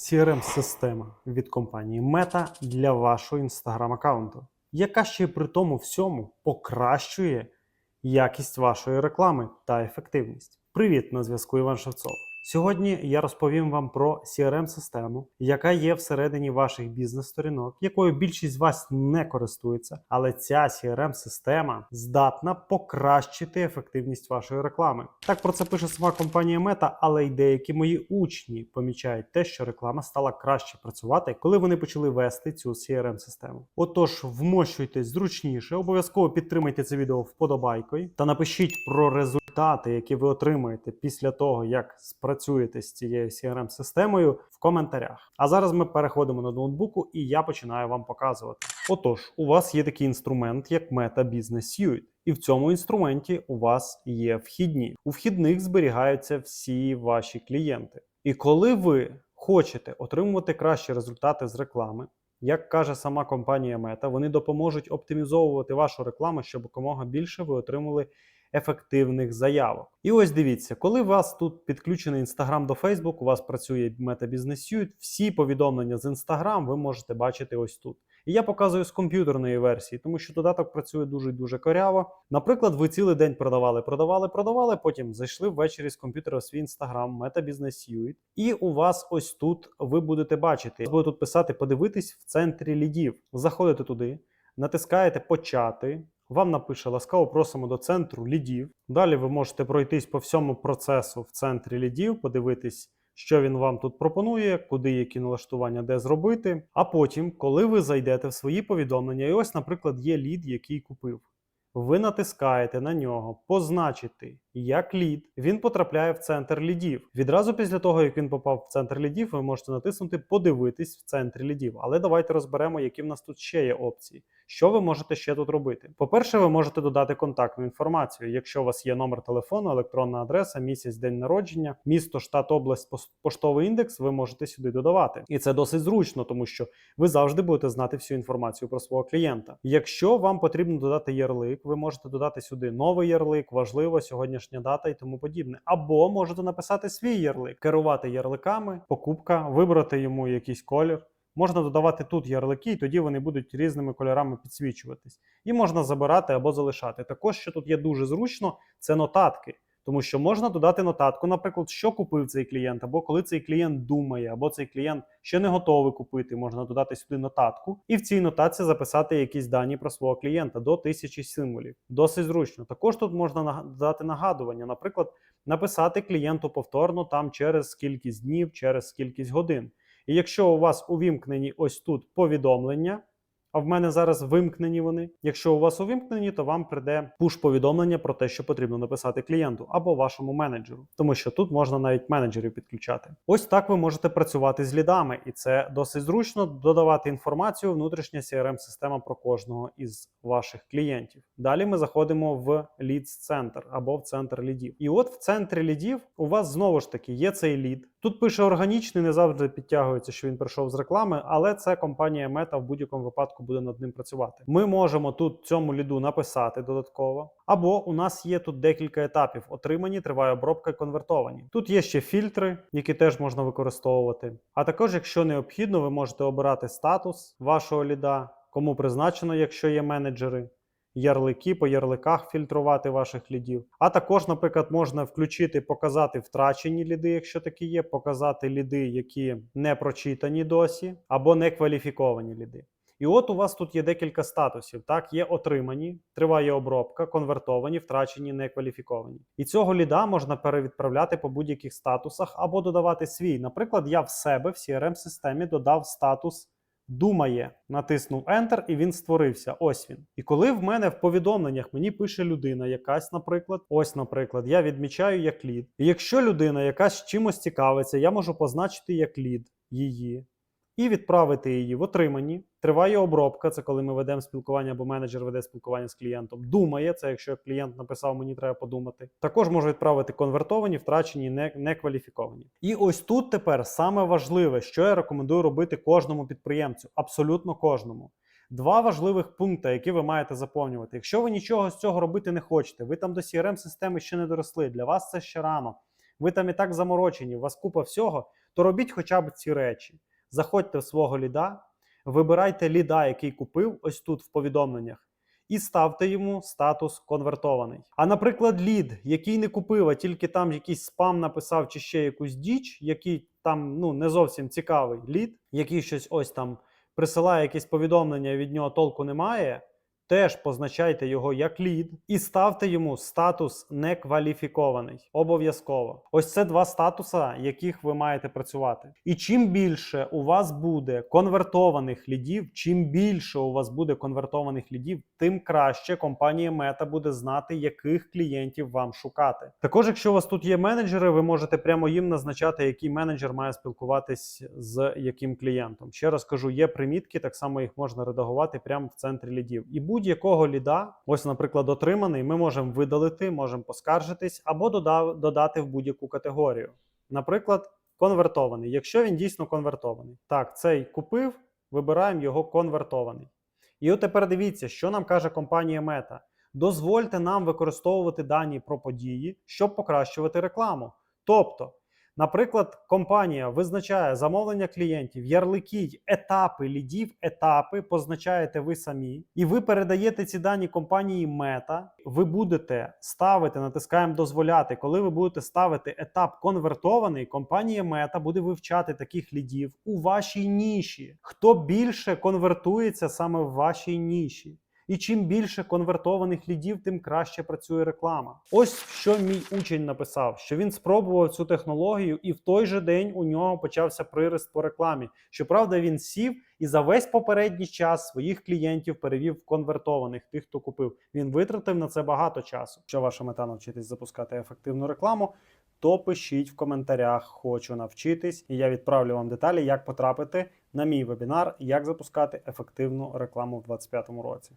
CRM-система від компанії Meta для вашого Instagram аккаунту, яка ще при тому всьому покращує якість вашої реклами та ефективність. Привіт, на зв'язку Іван Шевцов. Сьогодні я розповім вам про CRM-систему, яка є всередині ваших бізнес-сторінок, якою більшість вас не користується, але ця CRM-система здатна покращити ефективність вашої реклами. Так про це пише сама компанія Meta, але й деякі мої учні помічають те, що реклама стала краще працювати, коли вони почали вести цю CRM-систему. Отож, вмощуйтесь зручніше, обов'язково підтримайте це відео вподобайкою та напишіть про результати, які ви отримаєте після того, як спрацюєте з цією CRM-системою в коментарях. А зараз ми переходимо на ноутбуку, і я починаю вам показувати. Отож, у вас є такий інструмент, як Meta Business Suite. І в цьому інструменті у вас є вхідні. У вхідних зберігаються всі ваші клієнти. І коли ви хочете отримувати кращі результати з реклами, як каже сама компанія Meta, вони допоможуть оптимізовувати вашу рекламу, щоб якомога більше ви отримали ефективних заявок. І ось дивіться, коли у вас тут підключений Instagram до Facebook, у вас працює Meta Suite, всі повідомлення з Instagram ви можете бачити ось тут. І я показую з комп'ютерної версії, тому що додаток працює дуже дуже коряво. Наприклад, ви цілий день продавали, продавали, продавали. Потім зайшли ввечері з комп'ютера в свій Instagram, Meta Business Suite, і у вас ось тут ви будете бачити. Буде тут писати подивитись в центрі лідів. Заходите туди, натискаєте почати. Вам напише ласкаво просимо до центру лідів. Далі ви можете пройтись по всьому процесу в центрі лідів, подивитись, що він вам тут пропонує, куди які налаштування, де зробити. А потім, коли ви зайдете в свої повідомлення, і ось, наприклад, є лід, який купив. Ви натискаєте на нього позначити як лід. Він потрапляє в центр лідів. Відразу після того, як він попав в центр лідів, ви можете натиснути Подивитись в центрі лідів. Але давайте розберемо, які в нас тут ще є опції. Що ви можете ще тут робити? По-перше, ви можете додати контактну інформацію. Якщо у вас є номер телефону, електронна адреса, місяць, день народження, місто, штат, область, поштовий індекс, ви можете сюди додавати. І це досить зручно, тому що ви завжди будете знати всю інформацію про свого клієнта. Якщо вам потрібно додати ярлик, ви можете додати сюди новий ярлик, важливо, сьогоднішня дата і тому подібне. Або можете написати свій ярлик, керувати ярликами, покупка, вибрати йому якийсь колір. Можна додавати тут ярлики, і тоді вони будуть різними кольорами підсвічуватись. І можна забирати або залишати. Також, що тут є дуже зручно, це нотатки. Тому що можна додати нотатку, наприклад, що купив цей клієнт, або коли цей клієнт думає, або цей клієнт ще не готовий купити, можна додати сюди нотатку, і в цій нотації записати якісь дані про свого клієнта до тисячі символів. Досить зручно. Також тут можна додати нагадування, наприклад, написати клієнту повторно там через кількість днів, через кількість годин. І якщо у вас увімкнені ось тут повідомлення, а в мене зараз вимкнені вони. Якщо у вас увімкнені, то вам прийде пуш-повідомлення про те, що потрібно написати клієнту або вашому менеджеру, тому що тут можна навіть менеджерів підключати. Ось так ви можете працювати з лідами, і це досить зручно додавати інформацію внутрішня CRM-система про кожного із ваших клієнтів. Далі ми заходимо в Leads центр або в центр лідів. І от в центрі лідів у вас знову ж таки є цей лід. Тут пише органічний, не завжди підтягується, що він прийшов з реклами, але це компанія Meta в будь-якому випадку буде над ним працювати. Ми можемо тут цьому ліду написати додатково. Або у нас є тут декілька етапів: отримані, триває обробка і конвертовані. Тут є ще фільтри, які теж можна використовувати. А також, якщо необхідно, ви можете обирати статус вашого ліда, кому призначено, якщо є менеджери ярлики по ярликах фільтрувати ваших лідів. А також, наприклад, можна включити, показати втрачені ліди, якщо такі є, показати ліди, які не прочитані досі, або не кваліфіковані ліди. І от у вас тут є декілька статусів. Так, є отримані, триває обробка, конвертовані, втрачені, некваліфіковані. І цього ліда можна перевідправляти по будь-яких статусах або додавати свій. Наприклад, я в себе в CRM-системі додав статус думає, натиснув Enter, і він створився. Ось він. І коли в мене в повідомленнях мені пише людина, якась, наприклад, ось, наприклад, я відмічаю як лід. І якщо людина якась чимось цікавиться, я можу позначити як лід її. І відправити її в отримані. Триває обробка, це коли ми ведемо спілкування або менеджер веде спілкування з клієнтом. Думає, це якщо клієнт написав, мені треба подумати. Також можу відправити конвертовані, втрачені, не, некваліфіковані. І ось тут тепер саме важливе, що я рекомендую робити кожному підприємцю, абсолютно кожному. Два важливих пункти, які ви маєте заповнювати. Якщо ви нічого з цього робити не хочете, ви там до CRM системи ще не доросли. Для вас це ще рано. Ви там і так заморочені, у вас купа всього, то робіть хоча б ці речі. Заходьте в свого ліда, вибирайте ліда, який купив, ось тут в повідомленнях, і ставте йому статус конвертований. А наприклад, лід, який не купив, а тільки там якийсь спам написав чи ще якусь діч, який там ну не зовсім цікавий лід, який щось ось там присилає якесь повідомлення, від нього толку немає. Теж позначайте його як лід і ставте йому статус некваліфікований. Обов'язково. Ось це два статуса, яких ви маєте працювати. І чим більше у вас буде конвертованих лідів, чим більше у вас буде конвертованих лідів, тим краще компанія Meta буде знати, яких клієнтів вам шукати. Також, якщо у вас тут є менеджери, ви можете прямо їм назначати, який менеджер має спілкуватись з яким клієнтом. Ще раз кажу, є примітки, так само їх можна редагувати прямо в центрі лідів. І будь-якого ліда, ось, наприклад, отриманий, ми можемо видалити, можемо поскаржитись або додати в будь-яку категорію. Наприклад, конвертований, якщо він дійсно конвертований. Так, цей купив, вибираємо його конвертований. І от тепер дивіться, що нам каже компанія Meta. Дозвольте нам використовувати дані про події, щоб покращувати рекламу. Тобто, наприклад, компанія визначає замовлення клієнтів, ярлики, етапи лідів, етапи позначаєте ви самі, і ви передаєте ці дані компанії Meta. Ви будете ставити, натискаємо дозволяти. Коли ви будете ставити етап конвертований, компанія Meta буде вивчати таких лідів у вашій ніші. Хто більше конвертується саме в вашій ніші? І чим більше конвертованих лідів, тим краще працює реклама. Ось що мій учень написав: що він спробував цю технологію, і в той же день у нього почався прирост по рекламі. Щоправда, він сів і за весь попередній час своїх клієнтів перевів в конвертованих, тих, хто купив. Він витратив на це багато часу. Що ваша мета навчитись запускати ефективну рекламу? То пишіть в коментарях, хочу навчитись, і я відправлю вам деталі, як потрапити на мій вебінар, як запускати ефективну рекламу в 2025 році.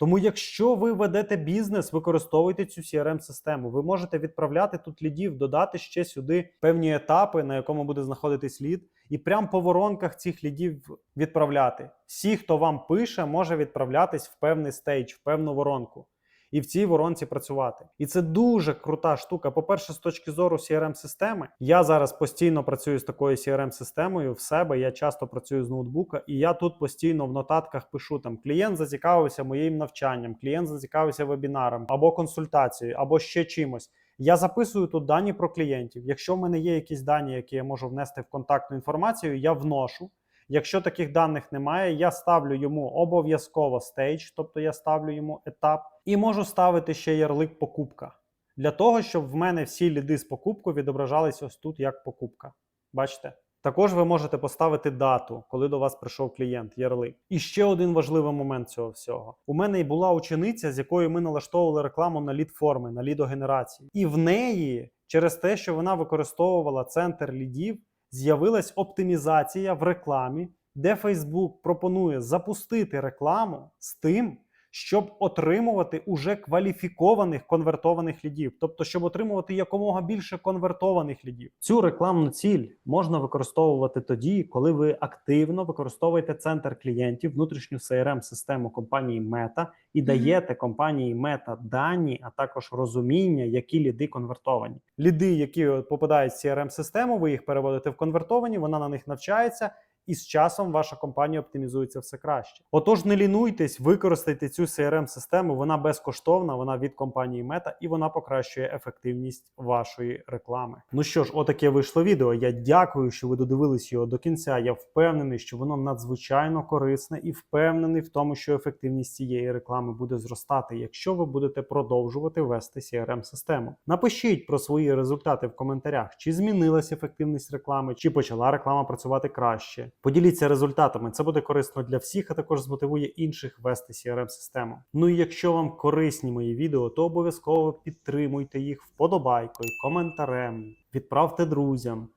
Тому, якщо ви ведете бізнес, використовуйте цю crm систему Ви можете відправляти тут лідів, додати ще сюди певні етапи, на якому буде знаходитись лід, і прям по воронках цих лідів відправляти. Всі, хто вам пише, може відправлятись в певний стейдж, в певну воронку. І в цій воронці працювати. І це дуже крута штука. По-перше, з точки зору crm системи я зараз постійно працюю з такою crm системою в себе. Я часто працюю з ноутбука, і я тут постійно в нотатках пишу там: клієнт зацікавився моїм навчанням, клієнт зацікавився вебінаром або консультацією, або ще чимось. Я записую тут дані про клієнтів. Якщо в мене є якісь дані, які я можу внести в контактну інформацію, я вношу. Якщо таких даних немає, я ставлю йому обов'язково стейдж, тобто я ставлю йому етап, і можу ставити ще ярлик покупка для того, щоб в мене всі ліди з покупкою відображались ось тут як покупка. Бачите? Також ви можете поставити дату, коли до вас прийшов клієнт, ярлик. І ще один важливий момент цього всього. У мене і була учениця, з якою ми налаштовували рекламу на лід форми, на лідогенерації. І в неї, через те, що вона використовувала центр лідів, з'явилась оптимізація в рекламі, де Facebook пропонує запустити рекламу з тим, щоб отримувати уже кваліфікованих конвертованих лідів, тобто, щоб отримувати якомога більше конвертованих лідів. Цю рекламну ціль можна використовувати тоді, коли ви активно використовуєте центр клієнтів, внутрішню crm систему компанії Meta і даєте компанії Meta дані, а також розуміння, які ліди конвертовані. Ліди, які попадають в crm систему ви їх переводите в конвертовані, вона на них навчається і з часом ваша компанія оптимізується все краще. Отож, не лінуйтесь, використайте цю crm систему вона безкоштовна, вона від компанії Meta і вона покращує ефективність вашої реклами. Ну що ж, отаке вийшло відео. Я дякую, що ви додивились його до кінця. Я впевнений, що воно надзвичайно корисне і впевнений в тому, що ефективність цієї реклами буде зростати, якщо ви будете продовжувати вести crm систему Напишіть про свої результати в коментарях, чи змінилася ефективність реклами, чи почала реклама працювати краще. Поділіться результатами, це буде корисно для всіх, а також змотивує інших вести crm систему Ну і якщо вам корисні мої відео, то обов'язково підтримуйте їх вподобайкою, коментарем, відправте друзям.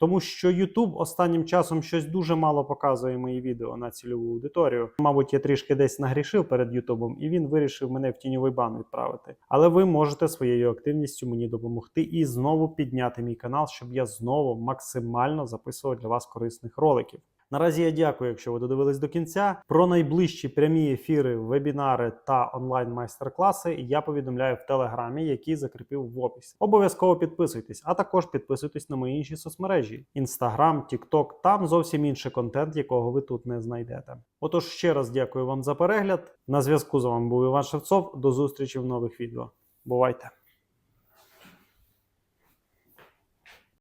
Тому що YouTube останнім часом щось дуже мало показує мої відео на цільову аудиторію. Мабуть, я трішки десь нагрішив перед Ютубом, і він вирішив мене в тіньовий бан відправити. Але ви можете своєю активністю мені допомогти і знову підняти мій канал, щоб я знову максимально записував для вас корисних роликів. Наразі я дякую, якщо ви додивились до кінця. Про найближчі прямі ефіри, вебінари та онлайн майстер-класи я повідомляю в телеграмі, який закріпив в описі. Обов'язково підписуйтесь, а також підписуйтесь на мої інші соцмережі: Instagram, TikTok, там зовсім інший контент, якого ви тут не знайдете. Отож, ще раз дякую вам за перегляд. На зв'язку з вами був Іван Шевцов. До зустрічі в нових відео. Бувайте!